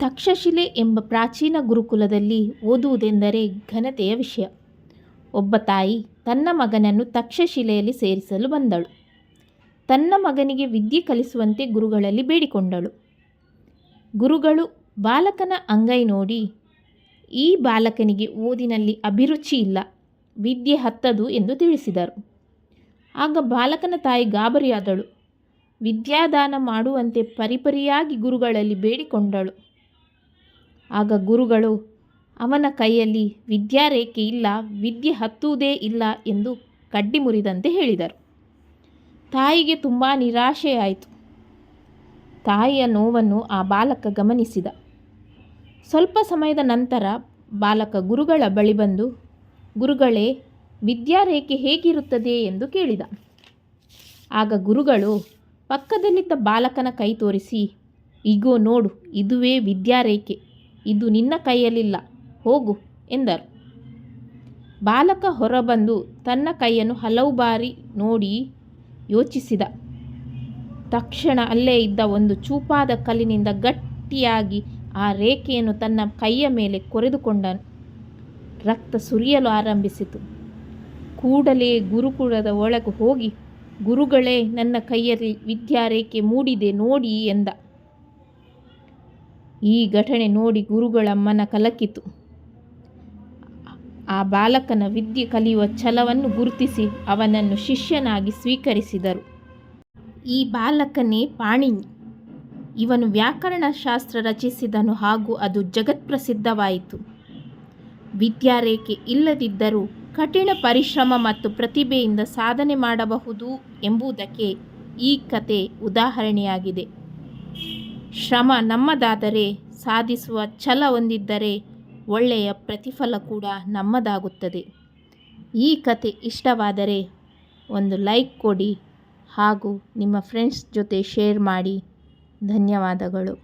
ತಕ್ಷಶಿಲೆ ಎಂಬ ಪ್ರಾಚೀನ ಗುರುಕುಲದಲ್ಲಿ ಓದುವುದೆಂದರೆ ಘನತೆಯ ವಿಷಯ. ಒಬ್ಬ ತಾಯಿ ತನ್ನ ಮಗನನ್ನು ತಕ್ಷಶಿಲೆಯಲ್ಲಿ ಸೇರಿಸಲು ಬಂದಳು. ತನ್ನ ಮಗನಿಗೆ ವಿದ್ಯೆ ಕಲಿಸುವಂತೆ ಗುರುಗಳಲ್ಲಿ ಬೇಡಿಕೊಂಡಳು. ಗುರುಗಳು ಬಾಲಕನ ಅಂಗೈ ನೋಡಿ, ಈ ಬಾಲಕನಿಗೆ ಓದಿನಲ್ಲಿ ಅಭಿರುಚಿ ಇಲ್ಲ, ವಿದ್ಯೆ ಹತ್ತದು ಎಂದು ತಿಳಿಸಿದರು. ಆಗ ಬಾಲಕನ ತಾಯಿ ಗಾಬರಿಯಾದಳು. ವಿದ್ಯಾದಾನ ಮಾಡುವಂತೆ ಪರಿಪರಿಯಾಗಿ ಗುರುಗಳಲ್ಲಿ ಬೇಡಿಕೊಂಡಳು. ಆಗ ಗುರುಗಳು ಅವನ ಕೈಯಲ್ಲಿ ವಿದ್ಯಾರೇಖೆ ಇಲ್ಲ, ವಿದ್ಯೆ ಹತ್ತುವುದೇ ಇಲ್ಲ ಎಂದು ಕಡ್ಡಿ ಮುರಿದಂತೆ ಹೇಳಿದರು. ತಾಯಿಗೆ ತುಂಬ ನಿರಾಶೆಯಾಯಿತು. ತಾಯಿಯ ನೋವನ್ನು ಆ ಬಾಲಕ ಗಮನಿಸಿದ. ಸ್ವಲ್ಪ ಸಮಯದ ನಂತರ ಬಾಲಕ ಗುರುಗಳ ಬಳಿ ಬಂದು, ಗುರುಗಳೇ, ವಿದ್ಯಾರೇಖೆ ಹೇಗಿರುತ್ತದೆ ಎಂದು ಕೇಳಿದ. ಆಗ ಗುರುಗಳು ಪಕ್ಕದಲ್ಲಿದ್ದ ಬಾಲಕನ ಕೈ ತೋರಿಸಿ, ಇಗೋ ನೋಡು ಇದುವೇ ವಿದ್ಯಾರೇಖೆ, ಇದು ನಿನ್ನ ಕೈಯಲ್ಲಿಲ್ಲ, ಹೋಗು ಎಂದರು. ಬಾಲಕ ಹೊರಬಂದು ತನ್ನ ಕೈಯನ್ನು ಹಲವು ಬಾರಿ ನೋಡಿ ಯೋಚಿಸಿದ. ತಕ್ಷಣ ಅಲ್ಲೇ ಇದ್ದ ಒಂದು ಚೂಪಾದ ಕಲ್ಲಿನಿಂದ ಗಟ್ಟಿಯಾಗಿ ಆ ರೇಖೆಯನ್ನು ತನ್ನ ಕೈಯ ಮೇಲೆ ಕೊರೆದುಕೊಂಡನು. ರಕ್ತ ಸುರಿಯಲು ಆರಂಭಿಸಿತು. ಕೂಡಲೇ ಗುರುಕುಲದ ಒಳಗೆ ಹೋಗಿ, ಗುರುಗಳೇ, ನನ್ನ ಕೈಯಲ್ಲಿ ವಿದ್ಯಾರೇಖೆ ಮೂಡಿದೆ ನೋಡಿ ಎಂದ. ಈ ಘಟನೆ ನೋಡಿ ಗುರುಗಳ ಮನ ಕಲಕಿತು. ಆ ಬಾಲಕನ ವಿದ್ಯೆ ಕಲಿಯುವ ಛಲವನ್ನು ಗುರುತಿಸಿ ಅವನನ್ನು ಶಿಷ್ಯನಾಗಿ ಸ್ವೀಕರಿಸಿದರು. ಈ ಬಾಲಕನೇ ಪಾಣಿನಿ. ಇವನು ವ್ಯಾಕರಣ ಶಾಸ್ತ್ರ ರಚಿಸಿದನು ಹಾಗೂ ಅದು ಜಗತ್ಪ್ರಸಿದ್ಧವಾಯಿತು. ವಿದ್ಯಾರೇಖೆ ಇಲ್ಲದಿದ್ದರೂ ಕಠಿಣ ಪರಿಶ್ರಮ ಮತ್ತು ಪ್ರತಿಭೆಯಿಂದ ಸಾಧನೆ ಮಾಡಬಹುದು ಎಂಬುದಕ್ಕೆ ಈ ಕತೆ ಉದಾಹರಣೆಯಾಗಿದೆ. ಶ್ರಮ ನಮ್ಮದಾದರೆ, ಸಾಧಿಸುವ ಛಲ ಹೊಂದಿದ್ದರೆ ಒಳ್ಳೆಯ ಪ್ರತಿಫಲ ಕೂಡ ನಮ್ಮದಾಗುತ್ತದೆ. ಈ ಕಥೆ ಇಷ್ಟವಾದರೆ ಒಂದು ಲೈಕ್ ಕೊಡಿ ಹಾಗೂ ನಿಮ್ಮ ಫ್ರೆಂಡ್ಸ್ ಜೊತೆ ಶೇರ್ ಮಾಡಿ. ಧನ್ಯವಾದಗಳು.